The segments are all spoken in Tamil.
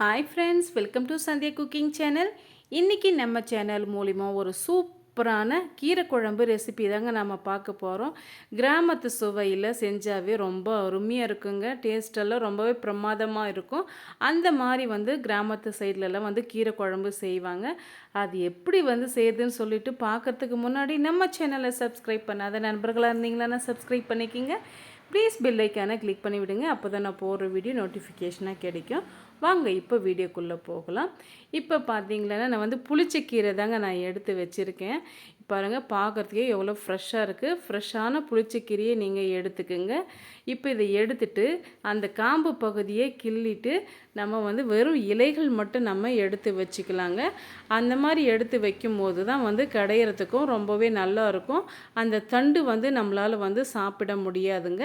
Hi friends welcome to Sandhya cooking channel இன்றைக்கி நம்ம சேனல் மூலிமா ஒரு சூப்பரான கீரை குழம்பு ரெசிபி தாங்க நம்ம பார்க்க போகிறோம் கிராமத்து சுவையில் செஞ்சாவே ரொம்ப அருமையாக இருக்குங்க. டேஸ்டெல்லாம் ரொம்பவே பிரமாதமாக இருக்கும். அந்த மாதிரி வந்து கிராமத்து சைட்லலாம் வந்து கீரை குழம்பு செய்வாங்க. அது எப்படி வந்து செய்யுதுன்னு சொல்லிட்டு பார்க்கறதுக்கு முன்னாடி நம்ம சேனலை சப்ஸ்கிரைப் பண்ணாத நண்பர்களாக இருந்தீங்களா சப்ஸ்கிரைப் பண்ணிக்கிங்க. ப்ளீஸ் பெல் கிளிக் பண்ணி விடுங்க. அப்போ தான் நான் போடுற வீடியோ நோட்டிஃபிகேஷனாக கிடைக்கும். வாங்க இப்போ வீடியோக்குள்ளே போகலாம். இப்போ பார்த்தீங்களன்னா நான் வந்து புளிச்சக்கீரை தாங்க நான் எடுத்து வச்சுருக்கேன். பாருங்கள் பார்க்குறதுக்கே எவ்வளோ ஃப்ரெஷ்ஷாக இருக்குது ஃப்ரெஷ்ஷான புளிச்சக்கீரையை நீங்கள் எடுத்துக்கோங்க. இப்போ இதை எடுத்துட்டு அந்த காம்பு பகுதியை கிள்ளிட்டு நம்ம வந்து வெறும் இலைகள் மட்டும் நம்ம எடுத்து வச்சுக்கலாங்க. அந்த மாதிரி எடுத்து வைக்கும் போது தான் வந்து கடையிறதுக்கும் ரொம்பவே நல்லா இருக்கும். அந்த தண்டு வந்து நம்மளால் வந்து சாப்பிட முடியாதுங்க.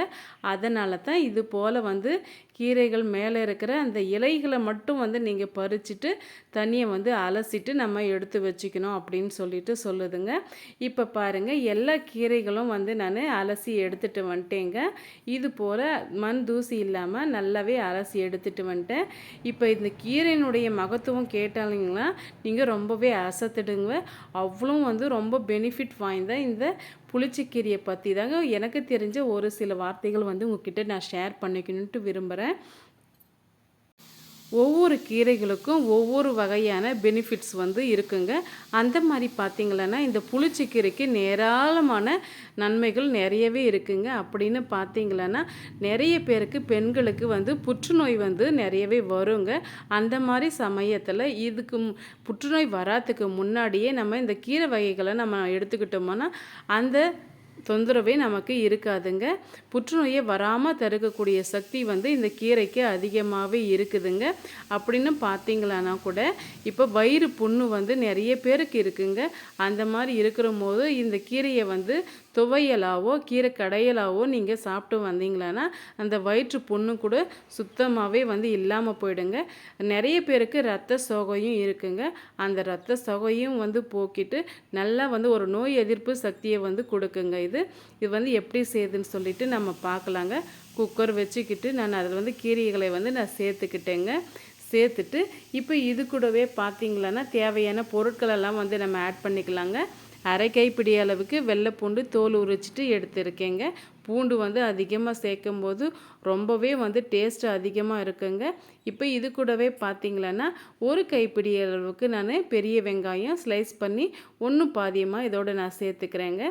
அதனால தான் இது போல் வந்து கீரைகள் மேலே இருக்கிற அந்த இலைகளை மட்டும் வந்து நீங்கள் பறிச்சுட்டு தண்ணியை வந்து அலசிட்டு நம்ம எடுத்து வச்சுக்கணும் அப்படின்னு சொல்லிட்டு சொல்லுதுங்க. இப்போ பாருங்கள் எல்லா கீரைகளும் வந்து நான் அலசி எடுத்துகிட்டு வந்துட்டேங்க. இது போல் மண் தூசி இல்லாமல் நல்லாவே அலசி எடுத்துகிட்டு வந்துட்டேன். இப்போ இந்த கீரையினுடைய மகத்துவம் கேட்டாலிங்களா நீங்கள் ரொம்பவே அசத்துடுங்க. அவ்வளோ வந்து ரொம்ப பெனிஃபிட் வாய்ந்த இந்த புளிச்சக்கீரையை பற்றி தாங்க எனக்கு தெரிஞ்ச ஒரு சில வார்த்தைகள் வந்து உங்ககிட்ட நான் ஷேர் பண்ணிக்கணுன்ட்டு விரும்புகிறேன் ஒவ்வொரு கீரைகளுக்கும் ஒவ்வொரு வகையான பெனிஃபிட்ஸ் வந்து இருக்குங்க. அந்த மாதிரி பார்த்திங்களன்னா இந்த புளிச்சக்கீரைக்கு ஏராளமான நன்மைகள் நிறையவே இருக்குங்க. அப்படின்னு பார்த்திங்களன்னா நிறைய பேருக்கு பெண்களுக்கு வந்து புற்றுநோய் வந்து நிறையவே வருங்க. அந்த மாதிரி சமயத்தில் இதுக்கு புற்றுநோய் வராதுக்கு முன்னாடியே நம்ம இந்த கீரை வகைகளை நம்ம எடுத்துக்கிட்டோம்னா அந்த தொந்தரவே நமக்கு இருக்காதுங்க. புற்றுநோயை வராமல் தடுக்கக்கூடிய சக்தி வந்து இந்த கீரைக்கு அதிகமாகவே இருக்குதுங்க. அப்படின்னு பார்த்தீங்களானா கூட இப்போ வயிறு புண்ணு வந்து நிறைய பேருக்கு இருக்குங்க. அந்த மாதிரி இருக்கிற போது இந்த கீரையை வந்து துவையலாவோ கீரை கடையலாவோ நீங்கள் சாப்பிட்டு வந்தீங்களான்னா அந்த வயிற்று புண்ணு கூட சுத்தமாகவே வந்து இல்லாமல் போயிடுங்க. நிறைய பேருக்கு ரத்த சோகையும் இருக்குங்க. அந்த ரத்த சோகையும் வந்து போக்கிட்டு நல்லா வந்து ஒரு நோய் எதிர்ப்பு சக்தியை வந்து கொடுக்குங்க. இது. இது வந்து எப்படி செய்யுதுன்னு சொல்லிட்டு நம்ம பார்க்கலாங்க. குக்கர் வச்சுக்கிட்டு நான் அதில் வந்து கீரைகளை வந்து நான் சேர்த்துக்கிட்டேங்க. சேர்த்துட்டு இப்போ இது கூடவே பார்த்தீங்களான்னா தேவையான பொருட்களெல்லாம் வந்து நம்ம ஆட் பண்ணிக்கலாங்க. அரை கைப்பிடி அளவுக்கு வெள்ளைப்பூண்டு தோல் உரிச்சிட்டு எடுத்துருக்கேங்க. பூண்டு வந்து அதிகமாக சேர்க்கும் போது ரொம்பவே வந்து டேஸ்ட் அதிகமாக இருக்குங்க. இப்போ இது கூடவே பார்த்திங்களன்னா ஒரு கைப்பிடி அளவுக்கு நான் பெரிய வெங்காயம் ஸ்லைஸ் பண்ணி ஒன்று பாதியமாக இதோடு நான் சேர்த்துக்கிறேங்க.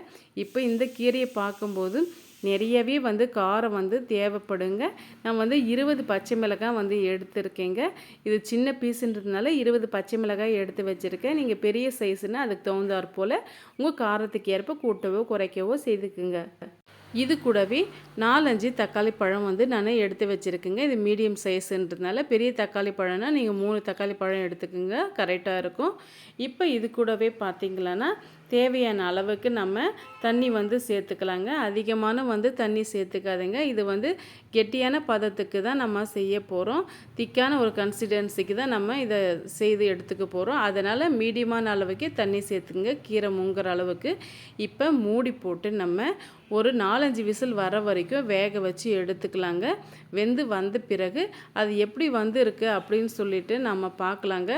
இப்போ இந்த கீரையை பார்க்கும்போது நிறையவே வந்து காரம் வந்து தேவைப்படுங்க. நான் வந்து இருபது பச்சை மிளகாய் வந்து எடுத்துருக்கேங்க. இது சின்ன பீஸுன்றதுனால இருபது பச்சை மிளகாய் எடுத்து வச்சுருக்கேன். நீங்கள் பெரிய சைஸ்னால் அதுக்கு தகுந்தாற் போல் உங்கள் காரத்துக்கு ஏற்ப கூட்டவோ குறைக்கவோ செய்துக்குங்க. இது கூடவே நாலஞ்சு தக்காளி பழம் வந்து நான் எடுத்து வச்சுருக்கேங்க. இது மீடியம் சைஸுன்றதுனால பெரிய தக்காளி பழம்னா நீங்கள் மூணு தக்காளி பழம் எடுத்துக்கோங்க. கரெக்டாக இருக்கும். இப்போ இது கூடவே பார்த்தீங்களன்னா தேவையான அளவுக்கு நம்ம தண்ணி வந்து சேர்த்துக்கலாங்க. அதிகமான வந்து தண்ணி சேர்த்துக்காதுங்க. இது வந்து கெட்டியான பதத்துக்கு தான் நம்ம செய்ய போகிறோம் திக்கான ஒரு கன்சிஸ்டன்சிக்கு தான் நம்ம இதை செய்து எடுத்துக்க போகிறோம் அதனால் மீடியமான அளவுக்கு தண்ணி சேர்த்துங்க கீரை முங்குற அளவுக்கு. இப்போ மூடி போட்டு நம்ம ஒரு நாலஞ்சு விசில் வர வரைக்கும் வேக வச்சு எடுத்துக்கலாங்க. வெந்து வந்த பிறகு அது எப்படி வந்திருக்கு அப்படின்னு சொல்லிட்டு நம்ம பார்க்கலாங்க.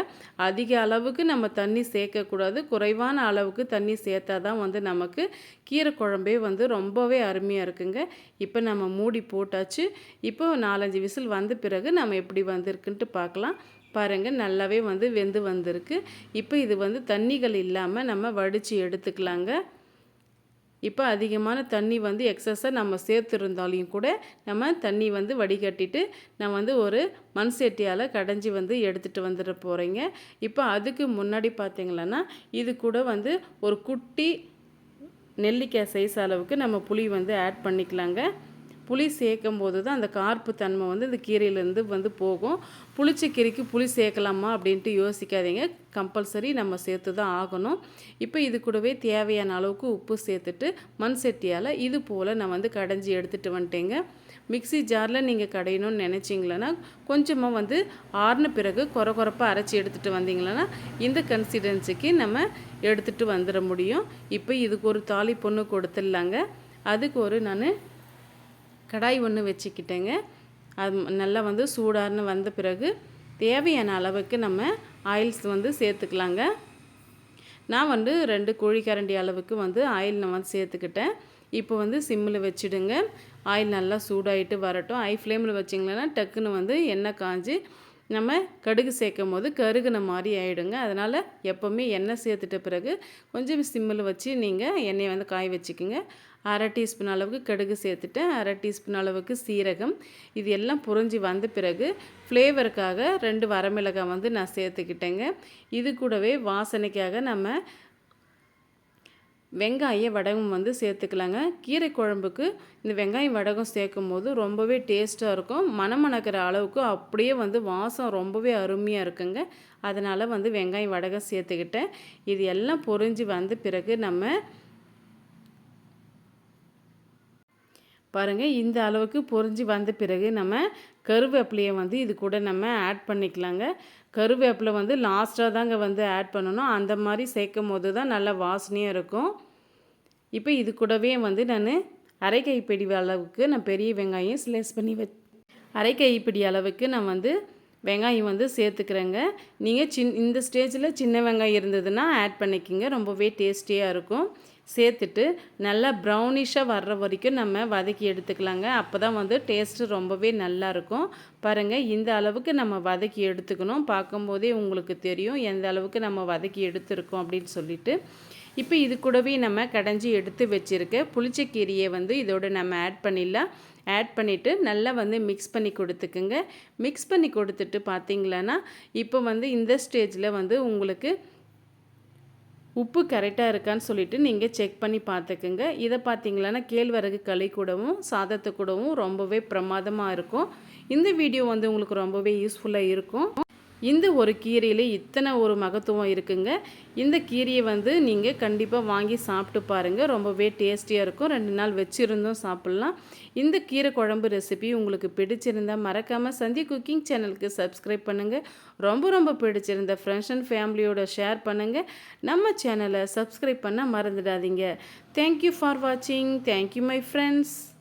அதிக அளவுக்கு நம்ம தண்ணி சேர்க்கக்கூடாது. குறைவான அளவுக்கு தண்ணி தண்ணி சேர்த்தா தான் வந்து நமக்கு கீரை குழம்பே வந்து ரொம்பவே அருமையாக இருக்குங்க. இப்போ நம்ம மூடி போட்டாச்சு. இப்போ நாலஞ்சு விசில் வந்த பிறகு நம்ம எப்படி வந்திருக்குன்ட்டு பார்க்கலாம். பாருங்கள் நல்லாவே வந்து வெந்து வந்திருக்கு. இப்போ இது வந்து தண்ணிகள் இல்லாமல் நம்ம வடித்து எடுத்துக்கலாங்க. இப்போ அதிகமான தண்ணி வந்து எக்ஸஸாக நம்ம சேர்த்துருந்தாலையும் கூட நம்ம தண்ணி வந்து வடிகட்டிட்டு நம்ம வந்து ஒரு மண் செட்டியால் கடைஞ்சி வந்து எடுத்துகிட்டு வந்துட போகிறீங்க இப்போ அதுக்கு முன்னாடி பார்த்திங்களன்னா இது கூட வந்து ஒரு குட்டி நெல்லிக்காய் சைஸ் அளவுக்கு நம்ம புளி வந்து ஆட் பண்ணிக்கலாங்க. புளி சேர்க்கும் போது தான் அந்த கார்ப்பு தன்மை வந்து இந்த கீரையிலேருந்து வந்து போகும். புளிச்ச கீரைக்கு புளி சேர்க்கலாமா அப்படின்ட்டு யோசிக்காதீங்க. கம்பல்சரி நம்ம சேர்த்து தான் ஆகணும். இப்போ இது கூடவே தேவையான அளவுக்கு உப்பு சேர்த்துட்டு மண் சட்டியால் இது போல் நான் வந்து கடைஞ்சி எடுத்துகிட்டு வந்துட்டேங்க. மிக்சி ஜாரில் நீங்கள் கடையணும்னு நினச்சிங்களன்னா கொஞ்சமாக வந்து ஆறுன பிறகு குறை குறைப்பாக அரைச்சி எடுத்துகிட்டு வந்தீங்களன்னா இந்த கன்சிடென்சிக்கு நம்ம எடுத்துகிட்டு வந்துட முடியும். இப்போ இதுக்கு ஒரு தாலி பொண்ணு கொடுத்துடலாங்க. அதுக்கு ஒரு நான் கடாய் ஒன்று வச்சுக்கிட்டேங்க. அது நல்லா வந்து சூடார்னு வந்த பிறகு தேவையான அளவுக்கு நம்ம ஆயில்ஸ் வந்து சேர்த்துக்கலாங்க. நான் வந்து ரெண்டு கோழிக்கரண்டி அளவுக்கு வந்து ஆயில் நான் வந்து சேர்த்துக்கிட்டேன். இப்போ வந்து சிம்மில் வச்சுடுங்க. ஆயில் நல்லா சூடாகிட்டு வரட்டும். ஐ ஃப்ளேமில் வச்சிங்களேன்னா டக்குன்னு வந்து எண்ணெய் காஞ்சி நம்ம கடுகு சேர்க்கும் போது கருகுன மாதிரி ஆகிடுங்க அதனால் எப்போவுமே எண்ணெய் சேர்த்துட்ட பிறகு கொஞ்சம் சிம்மில் வச்சு நீங்கள் எண்ணெயை வந்து காய வச்சுக்கோங்க. அரை டீஸ்பூன் அளவுக்கு கடுகு சேர்த்துட்டேன். அரை டீஸ்பூன் அளவுக்கு சீரகம். இது எல்லாம் புரிஞ்சு வந்த பிறகு ஃப்ளேவருக்காக ரெண்டு வரமிளகாய் வந்து நான் சேர்த்துக்கிட்டேங்க. இது கூடவே வாசனைக்காக நம்ம வெங்காய வடகம் வந்து சேர்த்துக்கலாங்க. கீரை குழம்புக்கு இந்த வெங்காயம் வடகம் சேர்க்கும் போது ரொம்பவே டேஸ்ட்டாக இருக்கும். மணமணக்கிற அளவுக்கு அப்படியே வந்து வாசம் ரொம்பவே அருமையாக இருக்குங்க. அதனால் வந்து வெங்காயம் வடகம் சேர்த்துக்கிட்டேன். இது எல்லாம் பொறிஞ்சு வந்த பிறகு நம்ம பாருங்கள் இந்த அளவுக்கு பொறிஞ்சு வந்த பிறகு நம்ம கருவேப்பிலையை வந்து இது கூட நம்ம ஆட் பண்ணிக்கலாங்க. கருவேப்பிலை வந்து லாஸ்ட்டாக தாங்க வந்து ஆட் பண்ணணும். அந்த மாதிரி சேர்க்கும் போது தான் நல்லா வாசனையாக இருக்கும். இப்போ இது கூடவே வந்து நான் அரை கைப்பிடி அளவுக்கு நான் பெரிய வெங்காயம் ஸ்லைஸ் பண்ணி வ அரை கைப்பிடி அளவுக்கு நான் வந்து வெங்காயம் வந்து சேர்த்துக்கிறேங்க. நீங்கள் சின் இந்த ஸ்டேஜில் சின்ன வெங்காயம் இருந்ததுன்னா ஆட் பண்ணிக்கிங்க. ரொம்பவே டேஸ்டியாக இருக்கும். சேர்த்துட்டு நல்லா ப்ரௌனிஷாக வர்ற வரைக்கும் நம்ம வதக்கி எடுத்துக்கலாங்க. அப்போ தான் வந்து டேஸ்ட்டு ரொம்பவே நல்லாயிருக்கும் பாருங்கள் இந்த அளவுக்கு நம்ம வதக்கி எடுத்துக்கணும். பார்க்கும்போதே உங்களுக்கு தெரியும் எந்த அளவுக்கு நம்ம வதக்கி எடுத்துருக்கோம் அப்படின்னு சொல்லிட்டு. இப்போ இது கூடவே நம்ம கடைஞ்சி எடுத்து வச்சுருக்க புளிச்சக்கீரையை வந்து இதோட நம்ம ஆட் பண்ணிடலாம். ஆட் பண்ணிவிட்டு நல்லா வந்து மிக்ஸ் பண்ணி கொடுத்துக்குங்க. மிக்ஸ் பண்ணி கொடுத்துட்டு பார்த்தீங்களன்னா இப்போ வந்து இந்த ஸ்டேஜில் வந்து உங்களுக்கு உப்பு கரெக்டாக இருக்கான்னு சொல்லிவிட்டு நீங்கள் செக் பண்ணி பார்த்துக்குங்க. இதை பார்த்தீங்களான்னா கேழ்வரகு களி கூடவும் சாதத்தை கூடவும் ரொம்பவே பிரமாதமாக இருக்கும். இந்த வீடியோ வந்து உங்களுக்கு ரொம்பவே யூஸ்ஃபுல்லாக இருக்கும். இந்த ஒரு கீரையில் இத்தனை ஒரு மகத்துவம் இருக்குங்க. இந்த கீரையை வந்து நீங்கள் கண்டிப்பாக வாங்கி சாப்பிட்டு பாருங்கள் ரொம்பவே டேஸ்டியாக இருக்கும். ரெண்டு நாள் வச்சுருந்தும் சாப்பிட்லாம். இந்த கீரை குழம்பு ரெசிபி உங்களுக்கு பிடிச்சிருந்தால் மறக்காமல் சந்தி குக்கிங் சேனலுக்கு சப்ஸ்கிரைப் பண்ணுங்கள் ரொம்ப ரொம்ப பிடிச்சிருந்த ஃப்ரெண்ட்ஸ் அண்ட் ஃபேமிலியோட ஷேர் பண்ணுங்கள் நம்ம சேனலை சப்ஸ்கிரைப் பண்ண மறந்துடாதீங்க. தேங்க்யூ ஃபார் வாட்சிங் தேங்க்யூ மை ஃப்ரெண்ட்ஸ்